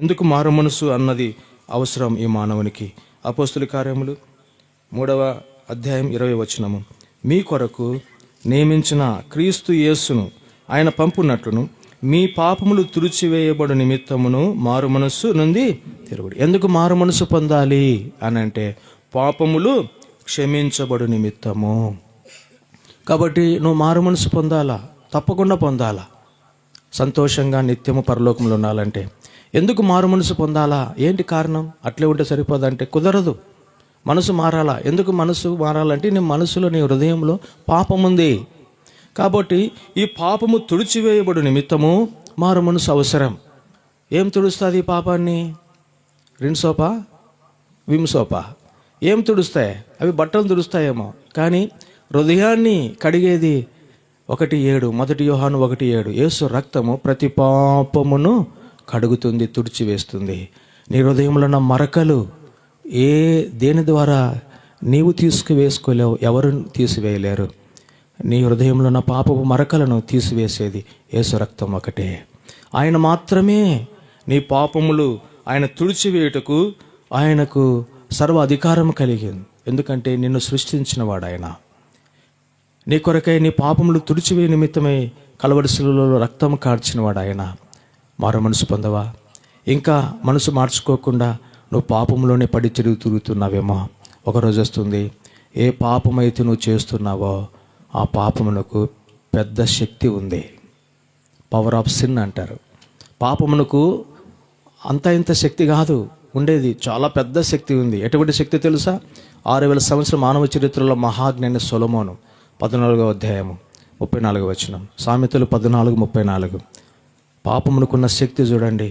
ఎందుకు మారు మనసు అన్నది అవసరం ఈ మానవునికి? అపోస్తుల కార్యములు మూడవ అధ్యాయం ఇరవై వచనము. మీ కొరకు నియమించిన క్రీస్తు యేసును ఆయన పంపునట్లును మీ పాపములు తుడిచివేయబడు నిమిత్తమును మారు మనస్సు నుండి తిరుగుడు. ఎందుకు మారు మనసు పొందాలి? అని అంటే పాపములు క్షమించబడు నిమిత్తము. కాబట్టి నువ్వు మారు మనసు పొందాలా? తప్పకుండా పొందాలా. సంతోషంగా నిత్యము పరలోకంలో ఉండాలంటే ఎందుకు మారు మనసు పొందాలా? ఏంటి కారణం? అట్లే ఉంటే సరిపోదంటే కుదరదు. మనసు మారాలా? ఎందుకు మనసు మారాలంటే నీ మనసులో నీ హృదయంలో పాపం ఉంది. కాబట్టి ఈ పాపము తుడిచివేయబడు నిమిత్తము మారు మనసు అవసరం. ఏం తుడుస్తుంది ఈ పాపాన్ని? రిన్సోపా విమ్సోపా ఏం తుడుస్తాయి? అవి బట్టలు తుడుస్తాయేమో. కానీ హృదయాన్ని కడిగేది ఒకటి ఏడు మొదటి యోహాను ఒకటి ఏడు. యేసు రక్తము ప్రతి పాపమును కడుగుతుంది తుడిచివేస్తుంది. నీ హృదయంలో ఉన్న మరకలు ఏ దేని ద్వారా నీవు తీసుకువేసుకోలేవు ఎవరు తీసివేయలేరు. నీ హృదయంలో ఉన్న పాపపు మరకలను తీసివేసేది యేసు రక్తం ఒకటే. ఆయన మాత్రమే నీ పాపములు ఆయన తుడిచివేయుటకు ఆయనకు సర్వ అధికారం కలిగింది. ఎందుకంటే నిన్ను సృష్టించినవాడు ఆయన నీ కొరకై నీ పాపములు తుడిచివే నిమిత్తమై కలవరిశిలలో రక్తం కార్చినవాడు ఆయన మారు మనసు పొందవా? ఇంకా మనసు మార్చుకోకుండా నువ్వు పాపంలోనే పడి చెరుగు తిరుగుతున్నావేమో. ఒకరోజు వస్తుంది ఏ పాపమైతే నువ్వు చేస్తున్నావో ఆ పాపమునకు పెద్ద శక్తి ఉంది. పవర్ ఆఫ్ సిన్ అంటారు. పాపమునకు అంత ఇంత శక్తి కాదు ఉండేది చాలా పెద్ద శక్తి ఉంది. ఎటువంటి శక్తి తెలుసా? ఆరు వేల సంవత్సరం మానవ చరిత్రలో మహాజ్ఞాని సొలమోను పద్నాలుగో అధ్యాయము ముప్పై నాలుగు వచనం సామెతలు పద్నాలుగు ముప్పై నాలుగు. పాపమునకున్న శక్తి చూడండి.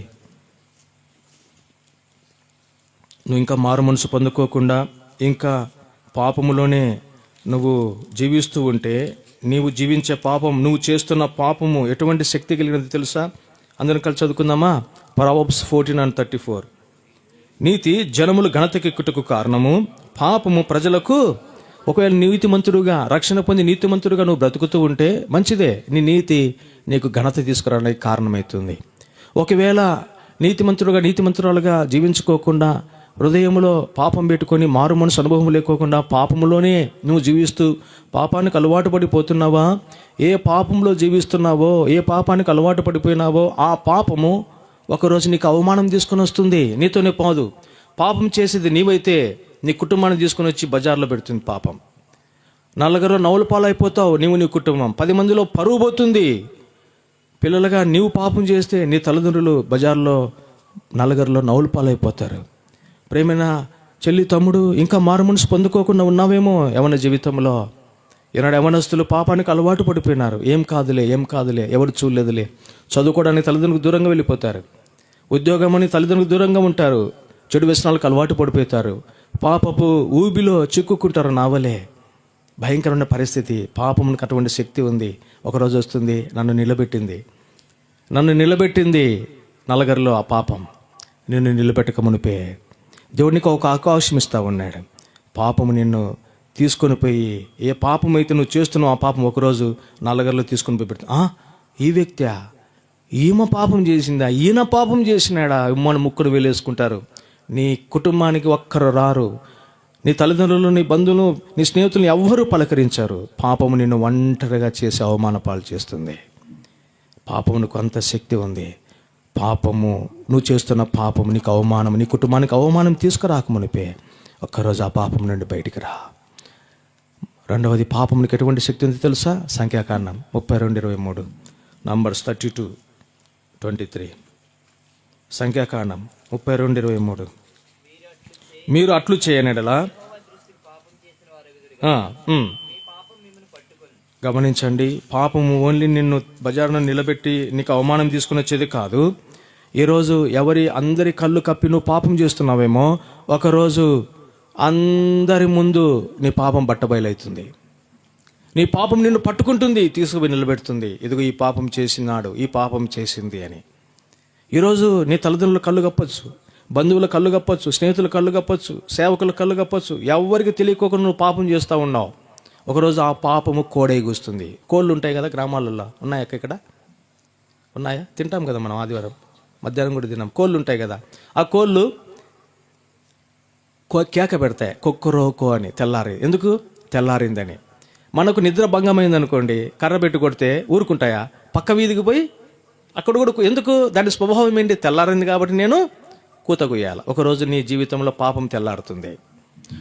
నువ్వు ఇంకా మారు మనసు పొందుకోకుండా ఇంకా పాపములోనే నువ్వు జీవిస్తూ ఉంటే నీవు జీవించే పాపం నువ్వు చేస్తున్న పాపము ఎటువంటి శక్తి కలిగినది తెలుసా? అందరం కలిసి చదువుకుందామా? Proverbs fourteen and thirty four. నీతి జనములు ఘనతకెక్కుటకు కారణము పాపము ప్రజలకు ఒకవేళ నీతిమంతుడుగా రక్షణ పొంది నీతిమంతుడుగా నువ్వు బ్రతుకుతూ ఉంటే మంచిదే. నీ నీతి నీకు ఘనత తీసుకురావడానికి కారణమవుతుంది. ఒకవేళ నీతిమంతుడుగా నీతిమంతురాలుగా జీవించుకోకుండా హృదయంలో పాపం పెట్టుకొని మారు మనసు అనుభవం లేకోకుండా పాపములోనే నువ్వు జీవిస్తూ పాపానికి అలవాటు పడిపోతున్నావా? ఏ పాపంలో జీవిస్తున్నావో ఏ పాపానికి అలవాటు పడిపోయినావో ఆ పాపము ఒకరోజు నీకు అవమానం తీసుకొని వస్తుంది. నీతోనే పోదు. పాపం చేసేది నీవైతే నీ కుటుంబాన్ని తీసుకొని వచ్చి బజార్లో పెడుతుంది పాపం. నలుగురు నవ్వుల పాలైపోతావు నీవు నీ కుటుంబం. పది మందిలో పరువు పోతుంది. పిల్లలుగా నీవు పాపం చేస్తే నీ తల్లిదండ్రులు బజార్లో నలుగురిలో నవ్వుల పాలైపోతారు. ప్రేమైన చెల్లి తమ్ముడు ఇంకా మారు మనసు పొందుకోకుండా ఉన్నావేమో యవన జీవితంలో. ఈనాడు యవనస్తులు పాపానికి అలవాటు పడిపోయినారు. ఏం కాదులే ఏం కాదులే ఎవరు చూడలేదులే. చదువుకోవడానికి తల్లిదండ్రులకు దూరంగా వెళ్ళిపోతారు. ఉద్యోగం అని తల్లిదండ్రులకు దూరంగా ఉంటారు. చెడు వ్యసనాలకు అలవాటు పడిపోతారు. పాపపు ఊబిలో చిక్కుకుంటారు నావలే భయంకరమైన పరిస్థితి. పాపమునికి అటువంటి శక్తి ఉంది. ఒకరోజు వస్తుంది నన్ను నిలబెట్టింది. నన్ను నిలబెట్టింది నలగరిలో ఆ పాపం. నిన్ను నిలబెట్టక మునిపే. దేవుడికి ఒక అవకాశం ఇస్తా ఉన్నాడు. పాపము నిన్ను తీసుకొని పోయి ఏ పాపం అయితే నువ్వు చేస్తున్నావు ఆ పాపం ఒకరోజు నల్లగరిలో తీసుకొని పోయి పెడతా. ఈ వ్యక్తి ఈమె పాపం చేసిందా? ఈయన పాపం చేసినాడా? ఇమ్మని ముక్కును వేలేసుకుంటారు. నీ కుటుంబానికి ఒక్కరు రారు. నీ తల్లిదండ్రులు నీ బంధువులు నీ స్నేహితులు ఎవ్వరూ పలకరించారు. పాపము నిన్ను ఒంటరిగా చేసి అవమాన పాలు చేస్తుంది. పాపమునకు అంత శక్తి ఉంది. పాపము నువ్వు చేస్తున్న పాపము నీకు అవమానం నీ కుటుంబానికి అవమానం తీసుకురాకమునిపే ఒక్కరోజు ఆ పాపం నుండి బయటికి రా. రెండవది పాపమునికి ఎటువంటి శక్తి ఉంది తెలుసా? సంఖ్యాకారణం ముప్పై రెండు ఇరవై మూడు. Numbers thirty two twenty three సంఖ్యాకారణం ముప్పై రెండు ఇరవై మూడు. మీరు అట్లు చేయనడలా. గమనించండి పాపము ఓన్లీ నిన్ను బజారును నిలబెట్టి నీకు అవమానం తీసుకుని వచ్చేది కాదు. ఈరోజు ఎవరి అందరి కళ్ళు కప్పి నువ్వు పాపం చేస్తున్నావేమో ఒకరోజు అందరి ముందు నీ పాపం బట్టబయలవుతుంది నీ పాపం నిన్ను పట్టుకుంటుంది తీసుకుపోయి నిలబెడుతుంది. ఇదిగో ఈ పాపం చేసినాడు ఈ పాపం చేసింది అని. ఈరోజు నీ తల్లిదండ్రుల కళ్ళు కప్పచ్చు. బంధువుల కళ్ళు కప్పచ్చు స్నేహితుల కళ్ళు కప్పచ్చు సేవకుల కళ్ళు కప్పచ్చు. ఎవరికి తెలియకోకుండా నువ్వు పాపం చేస్తూ ఉన్నావు. ఒకరోజు ఆ పాపము కోడై కూస్తుంది. కోళ్ళు ఉంటాయి కదా గ్రామాలలో ఉన్నాయా ఇక్కడ? ఉన్నాయా? తింటాం కదా మనం ఆదివారం. మధ్యాహ్నం కూడా తిన్నాం. కోళ్ళు ఉంటాయి కదా. ఆ కోళ్ళు కో- కేక పెడతాయి. కుక్కరోకో అని తెల్లారి ఎందుకు? తెల్లారిందని. మనకు నిద్ర భంగమైంది అనుకోండి కర్ర పెట్టి కొడితే ఊరుకుంటాయా? పక్క వీధికి పోయి అక్కడ కూడా ఎందుకు? దాని స్వభావం ఏంటి? తెల్లారింది కాబట్టి నేను కూతగుయ్యాల. ఒకరోజు నీ జీవితంలో పాపం తెల్లారుతుంది.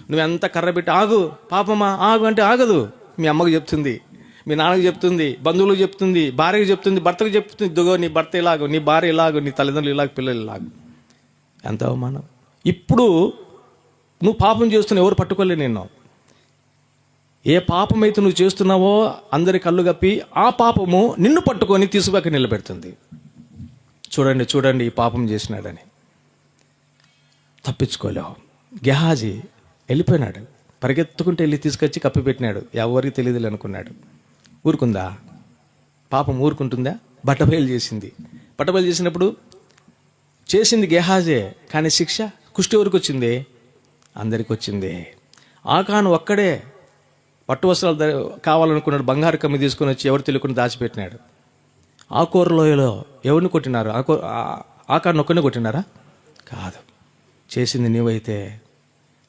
నువ్వెంత కర్రబెట్టి ఆగు పాపమా ఆగు అంటే ఆగదు. మీ అమ్మకు చెప్తుంది మీ నాన్నకు చెప్తుంది బంధువులకు చెప్తుంది భార్యకు చెప్తుంది భర్తకు చెప్తుంది దుగో నీ భర్త ఇలాగో నీ భార్య ఇలాగు నీ తల్లిదండ్రులు ఇలాగ పిల్లలు ఇలాగ. ఎంత అవమానం. ఇప్పుడు నువ్వు పాపం చేస్తున్న ఎవరు పట్టుకోలే నిన్ను. ఏ పాపం అయితే నువ్వు చేస్తున్నావో అందరి కళ్ళు కప్పి ఆ పాపము నిన్ను పట్టుకొని తీసుకుపోక నిలబెడుతుంది. చూడండి చూడండి ఈ పాపం చేసినాడని. తప్పించుకోలేవు. గెహాజీ వెళ్ళిపోయినాడు. పరిగెత్తుకుంటే వెళ్ళి తీసుకొచ్చి కప్పిపెట్టినాడు ఎవరికి తెలియదు అనుకున్నాడు. ఊరుకుందా? పాపం ఊరుకుంటుందా? బట్టబయలు చేసింది. బట్టబయలు చేసినప్పుడు చేసింది గెహాజే కానీ శిక్ష కుష్టి ఎవరికి వచ్చింది? అందరికి వచ్చింది. ఆకాను ఒక్కడే పట్టు వస్త్రాలు కావాలనుకున్నాడు. బంగారు కమ్మి తీసుకొని వచ్చి ఎవరు తెలియకుండా దాచిపెట్టినాడు. ఆ లోయలో ఎవరిని కొట్టినారు? ఆకో ఆకాను ఒక్కడిని కొట్టినారా? కాదు. చేసింది నీవైతే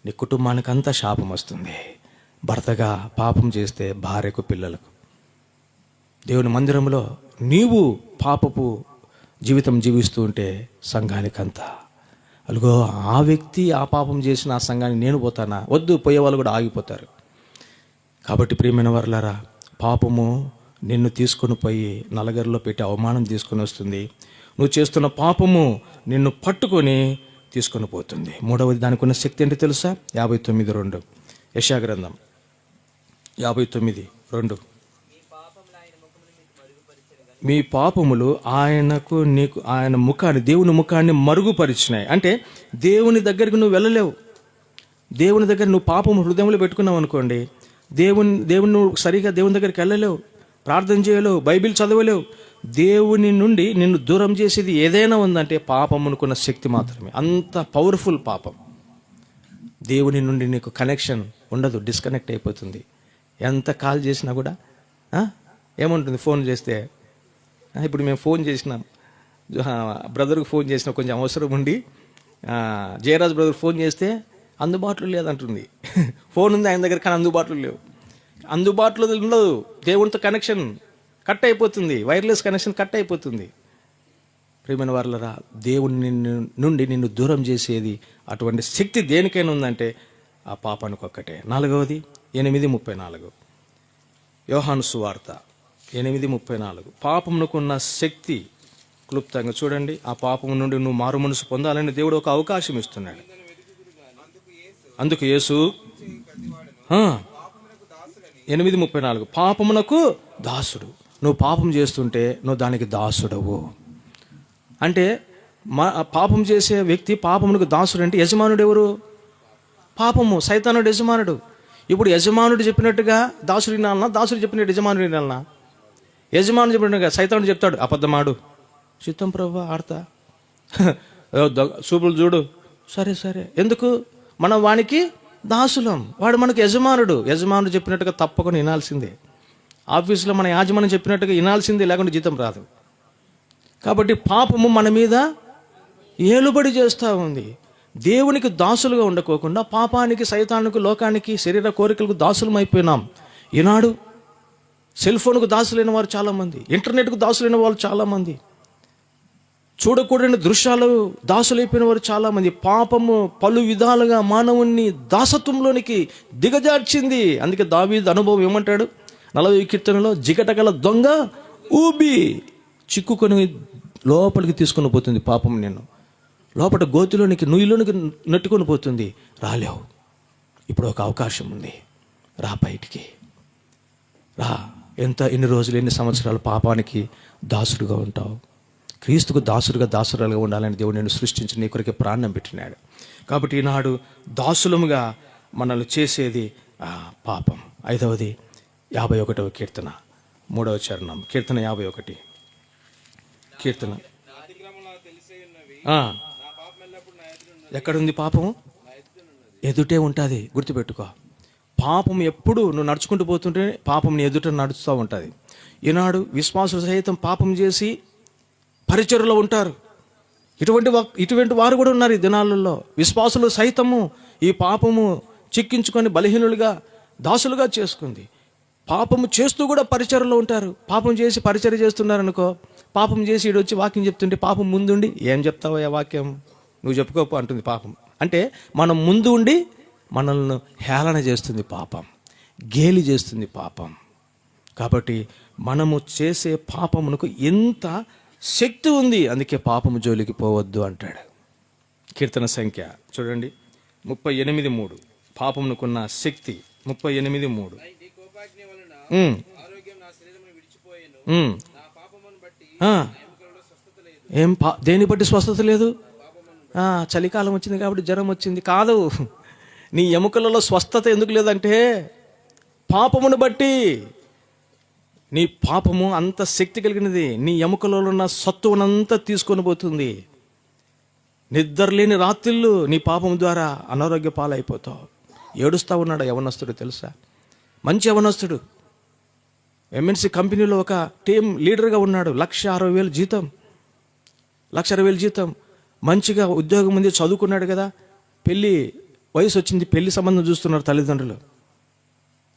నీ కుటుంబానికి అంతా శాపం వస్తుంది భర్తగా పాపం చేస్తే భార్యకు పిల్లలకు. దేవుని మందిరంలో నీవు పాపపు జీవితం జీవిస్తూ ఉంటే సంఘానికంతా. అలుగో ఆ వ్యక్తి ఆ పాపం చేసిన ఆ సంఘానికి నేను పోతానా? వద్దు పోయే వాళ్ళు కూడా ఆగిపోతారు. కాబట్టి ప్రియమైన వర్లారా పాపము నిన్ను తీసుకొని పోయి నలగరిలో పెట్టి అవమానం తీసుకొని వస్తుంది. నువ్వు చేస్తున్న పాపము నిన్ను పట్టుకొని తీసుకొని పోతుంది. మూడవది దానికి ఉన్న శక్తి ఏంటి తెలుసా? యాభై తొమ్మిది రెండు. యశాగ్రంథం యాభై తొమ్మిది రెండు. మీ పాపములు ఆయనకు నీకు ఆయన ముఖాన్ని దేవుని ముఖాన్ని మరుగుపరిచినాయి. అంటే దేవుని దగ్గరికి నువ్వు వెళ్ళలేవు. దేవుని దగ్గర నువ్వు పాపం హృదయంలో పెట్టుకున్నావు అనుకోండి దేవుని దేవుని నువ్వు సరిగా దేవుని దగ్గరికి వెళ్ళలేవు. ప్రార్థన చేయలేవు బైబిల్ చదవలేవు. దేవుని నుండి నిన్ను దూరం చేసేది ఏదైనా ఉందంటే పాపం అనుకున్న శక్తి మాత్రమే. అంత పవర్ఫుల్ పాపం. దేవుని నుండి నీకు కనెక్షన్ ఉండదు డిస్కనెక్ట్ అయిపోతుంది. ఎంత కాల్ చేసినా కూడా ఏముంటుంది ఫోన్ చేస్తే? ఇప్పుడు మేము ఫోన్ చేసినాం. బ్రదర్కి ఫోన్ చేసిన కొంచెం అవసరం ఉండి జయరాజ్ బ్రదర్ ఫోన్ చేస్తే అందుబాటులో లేదంటుంది. ఫోన్ ఉంది ఆయన దగ్గర కానీ అందుబాటులో లేవు. అందుబాటులో ఉండదు. దేవునితో కనెక్షన్ కట్ అయిపోతుంది. వైర్లెస్ కనెక్షన్ కట్ అయిపోతుంది. ప్రేమైన వారులరా దేవుని నిన్ను నుండి నిన్ను దూరం చేసేది అటువంటి శక్తి దేనికైనా ఉందంటే ఆ పాపానికి ఒక్కటే. నాలుగవది ఎనిమిది ముప్పై నాలుగు. యోహాను సువార్త ఎనిమిది ముప్పై నాలుగు. పాపమునకున్న శక్తి క్లుప్తంగా చూడండి. ఆ పాపము నుండి నువ్వు మారు మనసు పొందాలని దేవుడు ఒక అవకాశం ఇస్తున్నాడు. అందుకు యేసు ఎనిమిది ముప్పై నాలుగు. పాపమునకు దాసుడు. నువ్వు పాపం చేస్తుంటే నువ్వు దానికి దాసుడవు. అంటే మా పాపం చేసే వ్యక్తి పాపమునకు దాసుడు అంటే యజమానుడు ఎవరు? పాపము సైతానుడు యజమానుడు. ఇప్పుడు యజమానుడు చెప్పినట్టుగా దాసుడు వినాలన్నా దాసుడు చెప్పినట్టు యజమానుడు వినాలనా? యజమానుడు చెప్పినట్టుగా సైతానుడు చెప్తాడు అబద్ధమాడు. చిత్తం ప్రభు ఆడతా. చూపులు చూడు. సరే సరే. ఎందుకు? మనం వానికి దాసులం. వాడు మనకు యజమానుడు. యజమానుడు చెప్పినట్టుగా తప్పకుండా వినాల్సిందే. ఆఫీసులో మన యాజమాన్యం చెప్పినట్టుగా వినాల్సిందే లేకుంటే జీతం రాదు. కాబట్టి పాపము మన మీద ఏలుబడి చేస్తూ ఉంది. దేవునికి దాసులుగా ఉండకోకుండా పాపానికి సైతానికి లోకానికి శరీర కోరికలకు దాసులం అయిపోయినాం ఈనాడు సెల్ ఫోన్కు దాసులైన వారు చాలామంది ఇంటర్నెట్కు దాసులైన వాళ్ళు చాలామంది చూడకూడని దృశ్యాలు దాసులైపోయిన వారు చాలామంది. పాపము పలు విధాలుగా మానవుణ్ణి దాసత్వంలోనికి దిగజార్చింది. అందుకే దావీదు అనుభవం ఏమంటాడు? నలభై కీర్తనలో జిగటగల దొంగ ఊబి చిక్కుకొని లోపలికి తీసుకొని పోతుంది పాపం నేను లోపల గోతిలోనికి నుయ్యిలోనికి నెట్టుకొని పోతుంది. రాలేవు. ఇప్పుడు ఒక అవకాశం ఉంది. రా బయటికి. రా. ఎంత ఎన్ని రోజులు ఎన్ని సంవత్సరాలు పాపానికి దాసుడుగా ఉంటావు? క్రీస్తుకు దాసుడుగా దాసురాలుగా ఉండాలని దేవుడు నేను సృష్టించి నీ కొరకే ప్రాణం పెట్టినాడు. కాబట్టి ఈనాడు దాసులముగా మనల్ని చేసేది పాపం. ఐదవది యాభై ఒకటవ కీర్తన మూడవ చరణం. కీర్తన యాభై ఒకటి. కీర్తన. ఎక్కడుంది పాపం ఎదుటే ఉంటుంది. గుర్తుపెట్టుకో. పాపం ఎప్పుడు నువ్వు నడుచుకుంటూ పోతుంటే పాపం నీ ఎదుట నడుస్తూ ఉంటుంది. ఈనాడు విశ్వాసులు సహితం పాపం చేసి పరిచరులో ఉంటారు. ఇటువంటి ఇటువంటి వారు కూడా ఉన్నారు ఈ దినాలలో. విశ్వాసులు సైతము ఈ పాపము చిక్కించుకొని బలహీనులుగా దాసులుగా చేసుకుంది. పాపము చేస్తూ కూడా పరిచయలో ఉంటారు. పాపం చేసి పరిచయం చేస్తున్నారు అనుకో పాపం చేసి ఈడొచ్చి వచ్చి వాక్యం చెప్తుంటే పాపం ముందుండి ఏం చెప్తావో ఆ వాక్యం? నువ్వు చెప్పుకోపో అంటుంది పాపం. అంటే మనం ముందు ఉండి మనల్ని హేళన చేస్తుంది పాపం. గేలి చేస్తుంది పాపం. కాబట్టి మనము చేసే పాపమునకు ఎంత శక్తి ఉంది అందుకే పాపము జోలికి పోవద్దు అంటాడు. కీర్తన సంఖ్య చూడండి. ముప్పై ఎనిమిది మూడు. పాపమునకున్న శక్తి ముప్పై ఎనిమిది మూడు. ఏం పా దేని బట్టి స్వస్థత లేదు? చలికాలం వచ్చింది కాబట్టి జ్వరం వచ్చింది. కాదు. నీ ఎముకలలో స్వస్థత ఎందుకు లేదంటే పాపమును బట్టి. నీ పాపము అంత శక్తి కలిగినది. నీ ఎముకలలో ఉన్న సత్తువనంతా తీసుకొని పోతుంది. నిద్రలేని రాత్రిళ్ళు నీ పాపం ద్వారా అనారోగ్య పాలైపోతావు. ఏడుస్తా ఉన్నాడు యవనస్తుడు తెలుసా? మంచి అవనస్తుడు ఎంఎన్సి కంపెనీలో ఒక టీం లీడర్గా ఉన్నాడు. లక్ష అరవై వేలు జీతం. లక్ష అరవై వేలు జీతం. మంచిగా ఉద్యోగం ఉంది చదువుకున్నాడు కదా. పెళ్ళి వయసు వచ్చింది పెళ్ళి సంబంధం చూస్తున్నారు తల్లిదండ్రులు.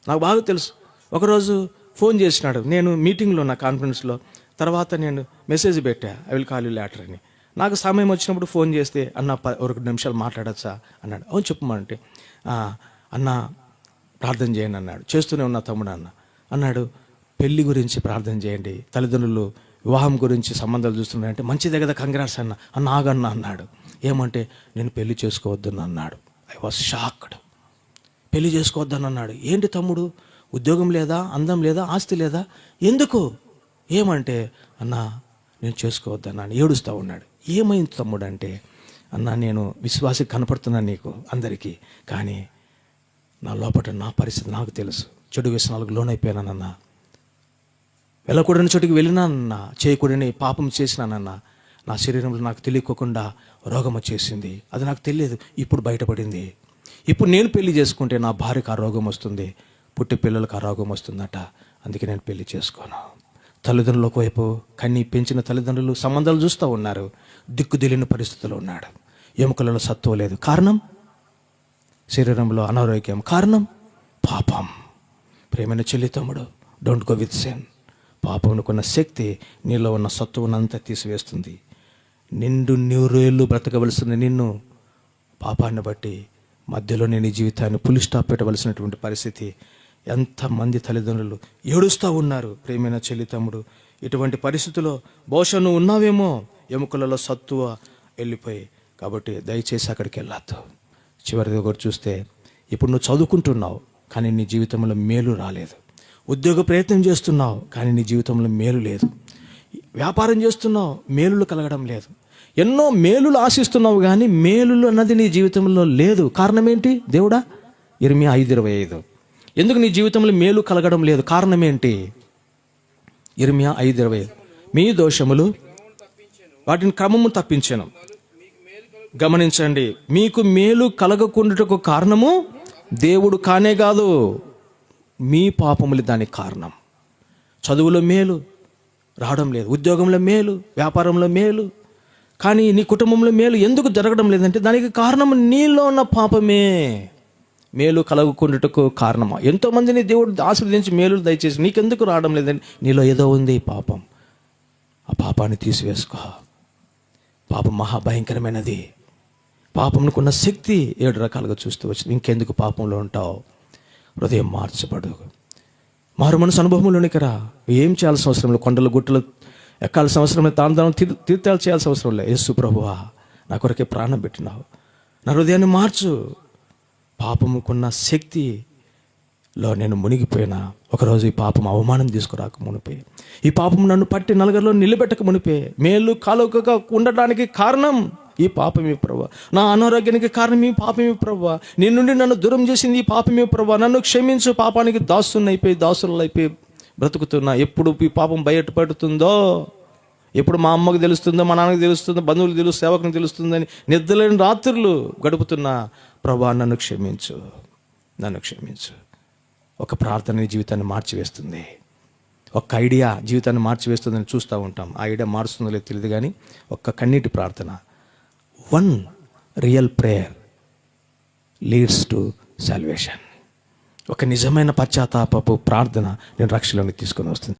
నాకు బాగా తెలుసు. ఒకరోజు ఫోన్ చేసినాడు. నేను మీటింగ్లో నా కాన్ఫరెన్స్లో. తర్వాత నేను మెసేజ్ పెట్టా. I will call you later అని. నాకు సమయం వచ్చినప్పుడు ఫోన్ చేస్తే అన్న ప- ఒక రెండు నిమిషాలు మాట్లాడచ్చా? అన్నాడు. అవును చెప్పమంటే అన్న ప్రార్థన చేయండి అన్నాడు. చేస్తూనే ఉన్నా తమ్ముడు అన్న. అన్నాడు. పెళ్ళి గురించి ప్రార్థన చేయండి. తల్లిదండ్రులు వివాహం గురించి సంబంధాలు చూస్తున్నారంటే మంచిదే కదా కంగ్రాట్స్ అన్న. అన్న ఆగన్న అన్నాడు. ఏమంటే నేను పెళ్ళి చేసుకోవద్దని అన్నాడు. ఐ వాజ్ షాక్డ్ పెళ్ళి చేసుకోవద్దని అన్నాడు. ఏంటి తమ్ముడు? ఉద్యోగం లేదా? అందం లేదా? ఆస్తి లేదా? ఎందుకు? ఏమంటే అన్నా నేను చేసుకోవద్దన్నాను ఏడుస్తూ ఉన్నాడు. ఏమైంది తమ్ముడు అంటే అన్నా నేను విశ్వాసి కనపడుతున్నాను నీకు అందరికీ కానీ నా లోపల నా పరిస్థితి నాకు తెలుసు. చెడు వ్యసనాలకు లోనైపోయానన్నా. వెళ్ళకూడని చోటికి వెళ్ళినానన్న. చేయకూడని పాపం చేసినానన్న. నా శరీరంలో నాకు తెలియకోకుండా రోగం వచ్చేసింది. అది నాకు తెలియదు. ఇప్పుడు బయటపడింది. ఇప్పుడు నేను పెళ్ళి చేసుకుంటే నా భార్యకు ఆ రోగం వస్తుంది. పుట్టి పిల్లలకు ఆ రోగం వస్తుందట. అందుకే నేను పెళ్ళి చేసుకోను. తల్లిదండ్రులు ఒకవైపు కన్ని పెంచిన తల్లిదండ్రులు సంబంధాలు చూస్తూ ఉన్నారు. దిక్కుదిలిన పరిస్థితుల్లో ఉన్నాడు. ఎముకలలో సత్తువ లేదు. కారణం? శరీరంలో అనారోగ్యం. కారణం? పాపం. ప్రేమైన చెల్లి తమ్ముడు డోంట్ గో విత్ సెన్ పాపమునకున్న శక్తి నీలో ఉన్న సత్తువునంతా తీసివేస్తుంది. నిండు నూరేళ్ళు బ్రతకవలసిన నిన్ను పాపాన్ని బట్టి మధ్యలో నేను ఈ జీవితాన్ని పులి స్టాప్ పెట్టవలసినటువంటి పరిస్థితి ఎంతమంది తల్లిదండ్రులు ఏడుస్తూ ఉన్నారు. ప్రేమైన చెల్లి తమ్ముడు ఇటువంటి పరిస్థితిలో బహుశా నువ్వు ఉన్నావేమో ఎముకలలో సత్తువ వెళ్ళిపోయి. కాబట్టి దయచేసి అక్కడికి వెళ్ళొద్దు. చివరిది ఒకటి చూస్తే ఇప్పుడు నువ్వు చదువుకుంటున్నావు కానీ నీ జీవితంలో మేలు రాలేదు. ఉద్యోగ ప్రయత్నం చేస్తున్నావు కానీ నీ జీవితంలో మేలు లేదు. వ్యాపారం చేస్తున్నావు మేలులు కలగడం లేదు. ఎన్నో మేలులు ఆశిస్తున్నావు కానీ మేలులు అన్నది నీ జీవితంలో లేదు. కారణం ఏంటి దేవుడా? ఇరవై ఐదు ఇరవై ఐదు. ఎందుకు నీ జీవితంలో మేలు కలగడం లేదు? కారణం ఏంటి ఇర్మియా ఐదు ఇరవై ఐదు. మీ దోషములు వాటిని క్రమము తప్పించాను. గమనించండి మీకు మేలు కలగకుండాటకు కారణము దేవుడు కానే కాదు మీ పాపములు దానికి కారణం. చదువులో మేలు రావడం లేదు. ఉద్యోగంలో మేలు వ్యాపారంలో మేలు. కానీ నీ కుటుంబంలో మేలు ఎందుకు జరగడం లేదంటే దానికి కారణం నీలో ఉన్న పాపమే. మేలు కలగకుండాటకు కారణమా? ఎంతోమందిని దేవుడు ఆశీర్వదించి మేలు దయచేసి నీకెందుకు రావడం లేదండి నీలో ఏదో ఉంది పాపం. ఆ పాపాన్ని తీసివేసుకో. పాపం మహాభయంకరమైనది. పాపంకున్న శక్తి ఏడు రకాలుగా చూస్తూ వచ్చింది. ఇంకెందుకు పాపంలో ఉంటావు? హృదయం మార్చబడు. మారు మనసు అనుభవంలోనికి రా. ఏం చేయాల్సిన అవసరం లేదు. కొండలు గుట్టలు ఎక్కాల్సిన అవసరం లేదు. తాను తీర్ తీర్థాలు చేయాల్సిన అవసరం లేదు. యేసు ప్రభువా నా కొరకే ప్రాణం పెట్టినావు. నా హృదయాన్ని మార్చు. పాపముకున్న శక్తిలో నేను మునిగిపోయినా. ఒకరోజు ఈ పాపం అవమానం తీసుకురాక మునిపే. ఈ పాపం నన్ను పట్టి నలుగురిలో నిలబెట్టక మునిపే. మేలు కాలుకగా ఉండడానికి కారణం ఈ పాపమే ప్రభా. నా అనారోగ్యానికి కారణం ఈ పాపమే ప్రభా. నీ నుండి నన్ను దూరం చేసింది ఈ పాపమే ప్రభా. నన్ను క్షమించు పాపానికి దాసున్నైపోయి దాసులు అయిపోయి బ్రతుకుతున్నా. ఎప్పుడు ఈ పాపం బయటపడుతుందో ఎప్పుడు మా అమ్మకు తెలుస్తుందో మా నాన్నకి తెలుస్తుందో బంధువులు తెలుసు సేవకుని తెలుస్తుందని నిద్రలేని రాత్రులు గడుపుతున్నా. ప్రభా నన్ను క్షమించు నన్ను క్షమించు. ఒక ప్రార్థన జీవితాన్ని మార్చివేస్తుంది. ఒక ఐడియా జీవితాన్ని మార్చివేస్తుందని చూస్తూ ఉంటాం. ఆ ఐడియా మారుస్తుందో లేదో తెలియదు కానీ ఒక్క కన్నీటి ప్రార్థన. One real prayer leads to salvation ఒక నిజమైన పశ్చాత్తాపపు ప్రార్థన నేను రక్షణలోకి తీసుకొని వస్తుంది.